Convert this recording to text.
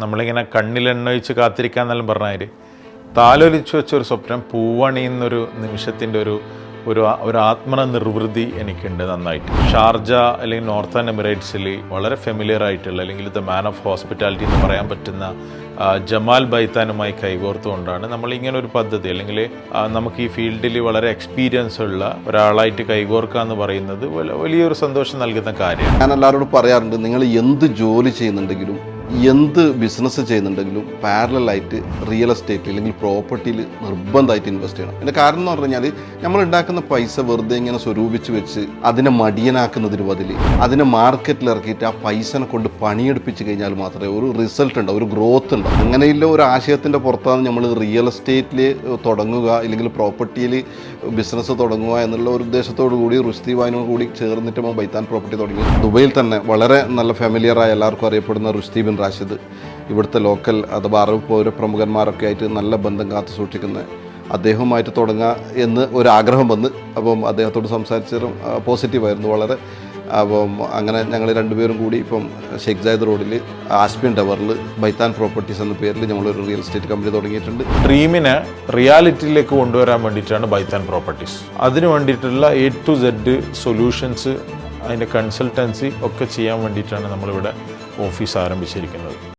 നമ്മളിങ്ങനെ കണ്ണിലെണ്ണയിച്ച് കാത്തിരിക്കാന്നെല്ലാം പറഞ്ഞാൽ താലോലിച്ചു വെച്ച ഒരു സ്വപ്നം പൂവണിയുന്നൊരു നിമിഷത്തിന്റെ ഒരു ഒരു ഒരു ആത്മനിർവൃതി എനിക്കുണ്ട് നന്നായിട്ട്. ഷാർജ അല്ലെങ്കിൽ നോർത്തേൺ എമിറേറ്റ്സിൽ വളരെ ഫെമിലിയർ ആയിട്ടുള്ള അല്ലെങ്കിൽ ദ മാൻ ഓഫ് ഹോസ്പിറ്റാലിറ്റി എന്ന് പറയാൻ പറ്റുന്ന ജമാൽ ബൈത്താനുമായി കൈകോർത്തുകൊണ്ടാണ് നമ്മൾ ഇങ്ങനെ ഒരു പദ്ധതി. അല്ലെങ്കിൽ നമുക്ക് ഈ ഫീൽഡിൽ വളരെ എക്സ്പീരിയൻസ് ഉള്ള ഒരാളായിട്ട് കൈകോർക്കുക എന്ന് പറയുന്നത് വല- വലിയൊരു സന്തോഷം നൽകുന്ന കാര്യമാണ്. ഞാൻ എല്ലാവരോടും പറയാറുണ്ട് നിങ്ങൾ എന്ത് ജോലി ചെയ്യുന്നുണ്ടെങ്കിലും എന്ത് ബിസിനസ് ചെയ്യുന്നുണ്ടെങ്കിലും പാരലായിട്ട് റിയൽ എസ്റ്റേറ്റ് അല്ലെങ്കിൽ പ്രോപ്പർട്ടിയിൽ നിർബന്ധമായിട്ട് ഇൻവെസ്റ്റ് ചെയ്യണം. അതിന്റെ കാരണം എന്ന് പറഞ്ഞു കഴിഞ്ഞാൽ നമ്മൾ ഉണ്ടാക്കുന്ന പൈസ വെറുതെ ഇങ്ങനെ സ്വരൂപിച്ച് വെച്ച് അതിനെ മടിയനാക്കുന്നതിന് ബദൽ അതിനെ മാർക്കറ്റിൽ ഇറക്കിയിട്ട് ആ പൈസനെ കൊണ്ട് പണിയെടുപ്പിച്ച് കഴിഞ്ഞാൽ മാത്രമേ ഒരു റിസൾട്ട് ഉണ്ടാവും ഒരു ഗ്രോത്ത് ഉണ്ടാവും അങ്ങനെയുള്ള ഒരു ആശയത്തിന്റെ പുറത്താണ് നമ്മൾ റിയൽ എസ്റ്റേറ്റിൽ തുടങ്ങുക അല്ലെങ്കിൽ പ്രോപ്പർട്ടിയിൽ ബിസിനസ് തുടങ്ങുക എന്നുള്ള ഒരു ഉദ്ദേശത്തോടു കൂടി റുസ്തി വായനോട് കൂടി ചേർന്നിട്ട് ബൈത്താൻ പ്രോപ്പർട്ടി തുടങ്ങി. ദുബൈയിൽ തന്നെ വളരെ നല്ല ഫെമിലിയറായ എല്ലാവർക്കും അറിയപ്പെടുന്ന റുസ്തി ബിൻ റാഷിദ്. ഇവിടുത്തെ ലോക്കൽ അഥവാ അറബ് പൗരപ്രമുഖന്മാരൊക്കെ ആയിട്ട് നല്ല ബന്ധം കാത്തു സൂക്ഷിക്കുന്ന അദ്ദേഹവുമായിട്ട് തുടങ്ങുക എന്ന് ഒരു ആഗ്രഹം വന്ന് അപ്പം അദ്ദേഹത്തോട് സംസാരിച്ചതും പോസിറ്റീവായിരുന്നു വളരെ. അപ്പം അങ്ങനെ ഞങ്ങൾ രണ്ടുപേരും കൂടി ഇപ്പം ഷെയ്ഖ് ജായദ് റോഡിൽ ആസ്പിൻ ടവറിൽ ബൈത്താൻ പ്രോപ്പർട്ടീസ് എന്ന പേരിൽ ഞങ്ങളൊരു റിയൽ എസ്റ്റേറ്റ് കമ്പനി തുടങ്ങിയിട്ടുണ്ട്. ഡ്രീമിനെ റിയാലിറ്റിയിലേക്ക് കൊണ്ടുവരാൻ വേണ്ടിയിട്ടാണ് ബൈത്താൻ പ്രോപ്പർട്ടീസ്. അതിന് വേണ്ടിയിട്ടുള്ള എ ടു സെഡ് സൊല്യൂഷൻസ് അതിന്റെ കൺസൾട്ടൻസി ഒക്കെ ചെയ്യാൻ വേണ്ടിയിട്ടാണ് നമ്മളിവിടെ ഓഫീസ് ആരംഭിച്ചിരിക്കുന്നത്.